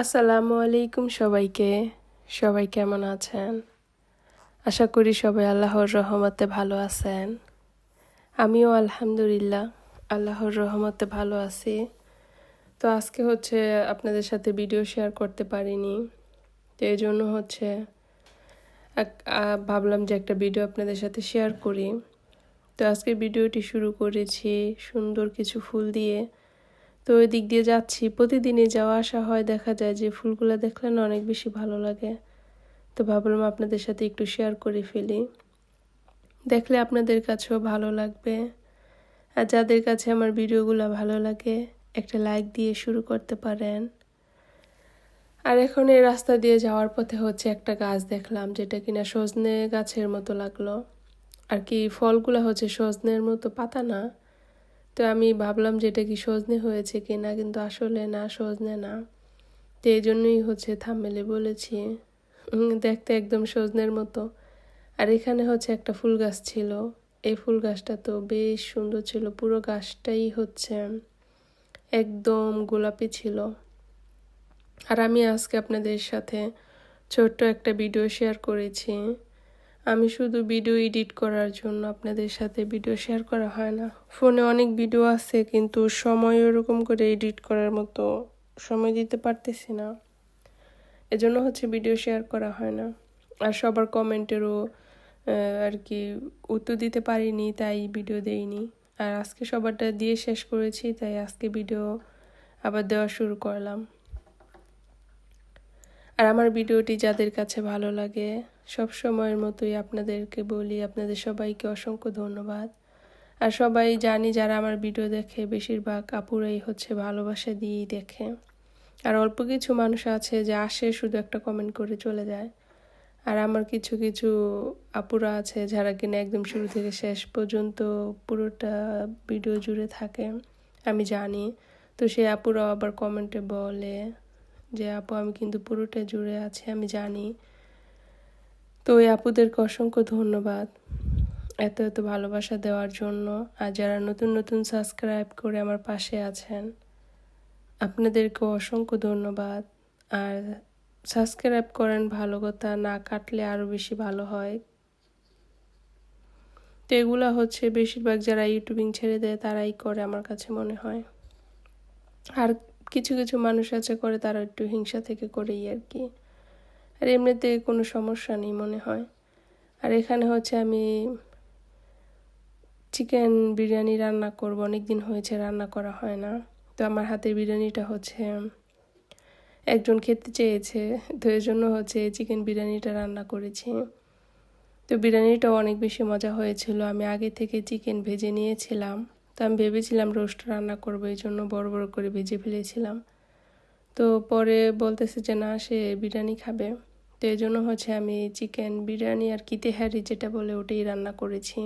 আসসালামু আলাইকুম সবাইকে। সবাই কেমন আছেন? আশা করি সবাই আল্লাহর রহমতে ভালো আছেন। আমিও আলহামদুলিল্লাহ আল্লাহর রহমতে ভালো আছি। তো আজকে হচ্ছে আপনাদের সাথে ভিডিও শেয়ার করতে পারিনি। তো এই জন্য হচ্ছে ভাবলাম যে একটা ভিডিও আপনাদের সাথে শেয়ার করি। তো আজকে ভিডিওটি শুরু করেছি সুন্দর কিছু ফুল দিয়ে। তো ওই দিক দিয়ে যাচ্ছি। প্রতিদিনই যাওয়া আসা হয়, দেখা যায় যে ফুলগুলো দেখলে না অনেক বেশি ভালো লাগে। তো ভাবলাম আপনাদের সাথে একটু শেয়ার করে ফেলি। দেখলে আপনাদের কাছেও ভালো লাগবে। আর যাদের কাছে আমার ভিডিওগুলো ভালো লাগে, একটা লাইক দিয়ে শুরু করতে পারেন। আর এখন এই রাস্তা দিয়ে যাওয়ার পথে হচ্ছে একটা গাছ দেখলাম, যেটা কিনা সজনে গাছের মতো লাগল। আর কি, ফলগুলো হচ্ছে সজনের মতো পাতা না তো আমি ভাবলাম যে এটা কি সজনে হয়েছে কি না কিন্তু আসলে না, সজনে না। তো এই জন্যই হচ্ছে থামেলে বলেছি দেখতে একদম সজনের মতো। আর এখানে হচ্ছে একটা ফুল গাছ ছিল। এই ফুল গাছটা তো বেশ সুন্দর ছিল, পুরো গাছটাই হচ্ছে একদম গোলাপি ছিল। আর আমি আজকে আপনাদের সাথে ছোট্ট একটা ভিডিও শেয়ার করেছি। আমি শুধু ভিডিও এডিট করার জন্য আপনাদের সাথে ভিডিও শেয়ার করা হয় না। ফোনে অনেক ভিডিও আছে, কিন্তু সময় ওরকম করে এডিট করার মতো সময় দিতে পারতেছি না। এজন্য হচ্ছে ভিডিও শেয়ার করা হয় না। আর সবার কমেন্টেরও আর কি উত্তর দিতে পারিনি, তাই ভিডিও দেইনি। আর আজকে সবারটা দিয়ে শেষ করেছি, তাই আজকে ভিডিও আবার দেওয়া শুরু করলাম। আর আমার ভিডিওটি যাদের কাছে ভালো লাগে, সব সময়ের মতোই আপনাদেরকে বলি, আপনাদের সবাইকে অসংখ্য ধন্যবাদ। আর সবাই জানি যারা আমার ভিডিও দেখে, বেশিরভাগ আপুরাই হচ্ছে ভালোবাসা দিয়েই দেখে। আর অল্প কিছু মানুষ আছে যে আসে, শুধু একটা কমেন্ট করে চলে যায়। আর আমার কিছু কিছু আপুরা আছে যারা কিনা একদম শুরু থেকে শেষ পর্যন্ত পুরোটা ভিডিও জুড়ে থাকে, আমি জানি। তো সেই আপুরাও আবার কমেন্টে বলে যে, আপু, আমি কিন্তু পুরোটা জুড়ে আছি, আমি জানি। তো ওই আপুদেরকে অসংখ্য ধন্যবাদ এত এত ভালোবাসা দেওয়ার জন্য। আর যারা নতুন নতুন সাবস্ক্রাইব করে আমার পাশে আছেন, আপনাদেরকেও অসংখ্য ধন্যবাদ। আর সাবস্ক্রাইব করেন ভালো কথা, না কাটলে আরও বেশি ভালো হয়। তো এগুলো হচ্ছে বেশিরভাগ যারা ইউটিউবিং ছেড়ে দেয়, তারাই করে আমার কাছে মনে হয়। আর কিছু কিছু মানুষ আছে করে, তারা একটু হিংসা থেকে করেই আর কি। আর এমনিতে কোনো সমস্যা নেই মনে হয়। আর এখানে হচ্ছে আমি চিকেন বিরিয়ানি রান্না করব অনেক দিন হয়েছে রান্না করা হয় না। তো আমার হাতের বিরিয়ানিটা হচ্ছে একজন খেতে চেয়েছে, তো এই জন্য হচ্ছে চিকেন বিরিয়ানিটা রান্না করেছি। তো বিরিয়ানিটাও অনেক বেশি মজা হয়েছিল। আমি আগে থেকে চিকেন ভেজে নিয়েছিলাম। তো আমি ভেবেছিলাম রোস্ট রান্না করব, এই জন্য বড় বড় করে ভেজে ফেলেছিলাম। তো পরে বলতেছে যে না, সে বিরিয়ানি খাবে। তো এই জন্য হচ্ছে আমি চিকেন বিরিয়ানি আর কি তেহারি যেটা বলে ওটাই রান্না করেছি।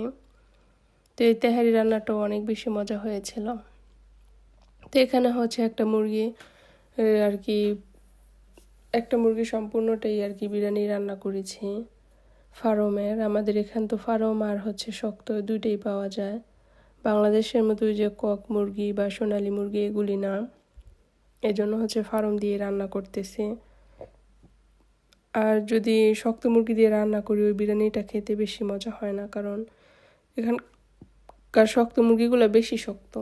তো এই তেহারি রান্নাটাও অনেক বেশি মজা হয়েছিল। তো এখানে হচ্ছে একটা মুরগি আর কি, একটা মুরগি সম্পূর্ণটাই আর কি বিরিয়ানি রান্না করেছি। ফার্মের, আমাদের এখান তো ফার্ম আর হচ্ছে শক্ত, দুইটাই পাওয়া যায়। বাংলাদেশের মতো যে কক মুরগি বা সোনালি মুরগি এগুলি না, এজন্য হচ্ছে ফার্ম দিয়ে রান্না করতেছে। আর যদি শক্ত মুরগি দিয়ে রান্না করি, ওই বিরিয়ানিটা খেতে বেশি মজা হয় না, কারণ এখানকার শক্ত মুরগিগুলো বেশি শক্ত।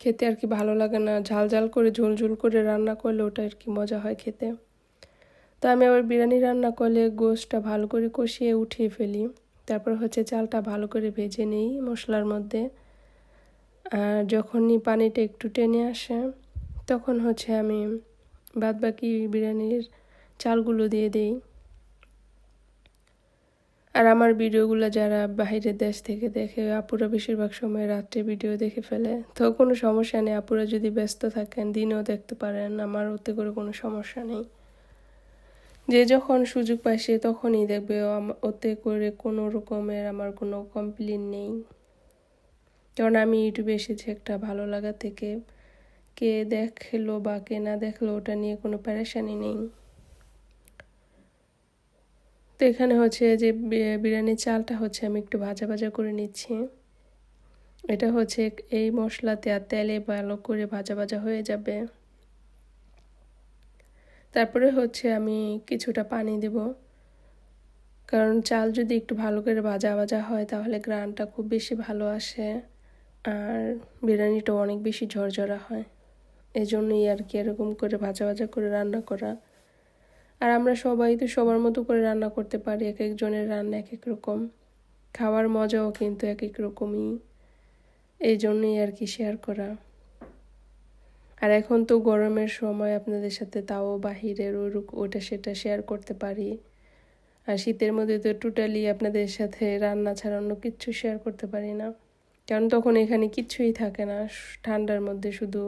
খেতে আর কি ভালো লাগে না, ঝাল ঝাল করে, ঝোল ঝোল করে রান্না করলে ওটা আর কি মজা হয় খেতে। তো আমি আবার বিরিয়ানি রান্না করলে গোশটা ভালো করে কষিয়ে উঠিয়ে ফেলি। তারপর হচ্ছে চালটা ভালো করে ভেজে নিই মশলার মধ্যে। আর যখনই পানিটা একটু টেনে আসে, তখন হচ্ছে আমি বাদ বাকি বিরিয়ানির চালগুলো দিয়ে দিই। আর আমার ভিডিওগুলো যারা বাইরের দেশ থেকে দেখে, আপুরা বেশিরভাগ সময় রাত্রে ভিডিও দেখে ফেলে, তো কোনো সমস্যা নেই। আপুরা যদি ব্যস্ত থাকেন, দিনেও দেখতে পারেন, আমার ওতে করে কোনো সমস্যা নেই। যে যখন সুযোগ পায় সে তখনই দেখবে ওতে করে কোনো রকমের আমার কোনো কমপ্লেন নেই। কারণ আমি ইউটিউবে এসেছি একটা ভালো লাগা থেকে। কে দেখল বা কে না দেখল ওটা নিয়ে কোনো প্যারেশানি নেই। তো এখানে হচ্ছে যে বিরিয়ানির চালটা হচ্ছে আমি একটু ভাজা ভাজা করে নিচ্ছি। এটা হচ্ছে এই মশলাতে আর তেলে ভালো করে ভাজা ভাজা হয়ে যাবে। তারপরে হচ্ছে আমি কিছুটা পানি দেব। কারণ চাল যদি একটু ভালো করে ভাজা ভাজা হয়, তাহলে গ্রানটা খুব বেশি ভালো আসে আর বিরিয়ানিটা অনেক বেশি ঝরঝরা হয়। এই জন্যই আর কি এরকম করে ভাজা ভাজা করে রান্না করা। আর আমরা সবাই তো সবার মতো করে রান্না করতে পারি, এক একজনের রান্না এক এক রকম। খাওয়ার মজাও কিন্তু এক এক রকমই। এই জন্যই আর কি শেয়ার করা। আর এখন তো গরমের সময় আপনাদের সাথে তাও বাহিরের ওই ওটা সেটা শেয়ার করতে পারি। আর শীতের মধ্যে তো টোটালি আপনাদের সাথে রান্না ছাড়া অন্য কিচ্ছু শেয়ার করতে পারি না। কারণ তখন এখানে কিচ্ছুই থাকে না, ঠান্ডার মধ্যে শুধু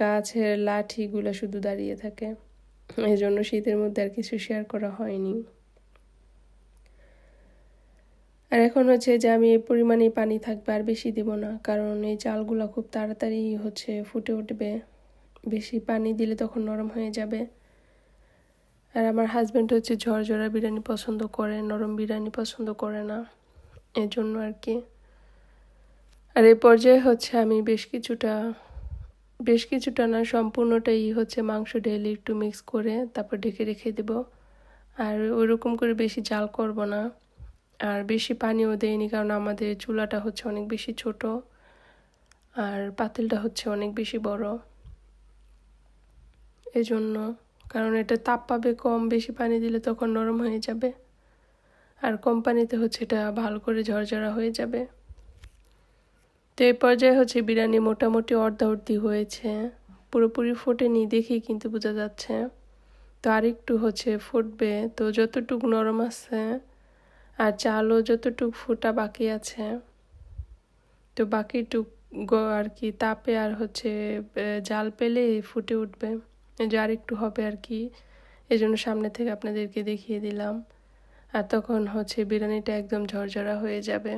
গাছের লাঠিগুলো শুধু দাঁড়িয়ে থাকে। এই জন্য শীতের মধ্যে আর কিছু শেয়ার করা হয়নি। আর এখন হচ্ছে যে আমি এই পরিমাণে পানি থাকবে আর বেশি দিব না, কারণ এই চালগুলো খুব তাড়াতাড়ি হচ্ছে ফুটে উঠবে। বেশি পানি দিলে তখন নরম হয়ে যাবে। আর আমার হাজব্যান্ড হচ্ছে ঝরঝরা বিরিয়ানি পছন্দ করে, নরম বিরিয়ানি পছন্দ করে না এই জন্য আর কি। আর এই পর্যায়ে হচ্ছে আমি বেশ কিছুটা বেশ কিছুটা না সম্পূর্ণটাই হচ্ছে মাংস ডেলি একটু মিক্স করে তারপর ঢেকে রেখে দেব। আর ওইরকম করে বেশি জাল করব না। আর বেশি পানিও দেয়নি কারণ আমাদের চুলাটা হচ্ছে অনেক বেশি ছোট আর পাতিলটা হচ্ছে অনেক বেশি বড়। এজন্য, কারণ এটা তাপ পাবে কম, বেশি পানি দিলে তখন নরম হয়ে যাবে। আর কম পানিতে হচ্ছে এটা ভালো করে ঝরঝরা হয়ে যাবে। তো এই পর্যায়ে হচ্ছে বিরিয়ানি মোটামুটি অর্ধাবর্তি হয়েছে। পুরোপুরি ফোটেনি দেখেই কিন্তু বোঝা যাচ্ছে। তো আরেকটু হচ্ছে ফুটবে। তো যতটুকু নরম আছে আর চালও যতটুকু ফুটা বাকি আছে, তো বাকিটুক আর কি, তাপে আর হচ্ছে জাল পেলে ফুটে উঠবে। যে আরেকটু হবে আর কি, এই জন্য সামনে থেকে আপনাদেরকে দেখিয়ে দিলাম। আর তখন হচ্ছে বিরিয়ানিটা একদম ঝরঝরা হয়ে যাবে।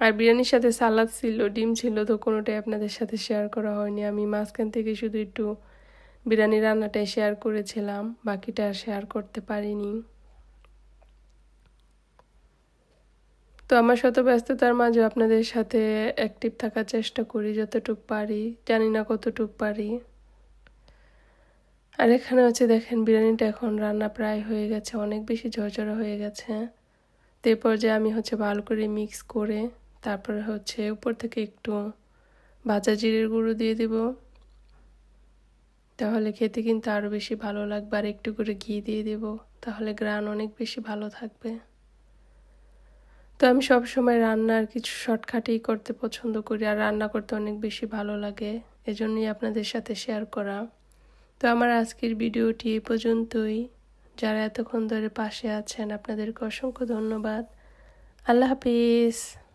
আর বিরিয়ানির সাথে সালাদ ছিল, ডিম ছিল, তো কোনোটাই আপনাদের সাথে শেয়ার করা হয়নি। আমি মাঝখান থেকে শুধু একটু বিরিয়ানি রান্নাটাই শেয়ার করেছিলাম, বাকিটা শেয়ার করতে পারিনি। তো আমার শত ব্যস্ততার মাঝে আপনাদের সাথে অ্যাক্টিভ থাকার চেষ্টা করি যতটুক পারি, জানি না কতটুক পারি। আর এখানে হচ্ছে দেখেন, বিরিয়ানিটা এখন রান্না প্রায় হয়ে গেছে, অনেক বেশি ঝরঝরা হয়ে গেছে। তো এই পর্যায়ে আমি হচ্ছে ভালো করে মিক্স করে, তারপরে হচ্ছে উপর থেকে একটু ভাজা জিরের গুঁড়ো দিয়ে দেব। তাহলে খেতে কিন্তু আরও বেশি ভালো লাগবে, আর একটু করে ঘি দিয়ে দেব, তাহলে গ্রান অনেক বেশি ভালো থাকবে। তো আমি সব সময় রান্নার কিছু শর্টকাটই করতে পছন্দ করি আর রান্না করতে অনেক বেশি ভালো লাগে। এজন্যই আপনাদের সাথে শেয়ার করা। তো আমার আজকের ভিডিওটি এ পর্যন্তই। যারা এতক্ষণ ধরে পাশে আছেন, আপনাদেরকে অসংখ্য ধন্যবাদ। আল্লাহ হাফিজ।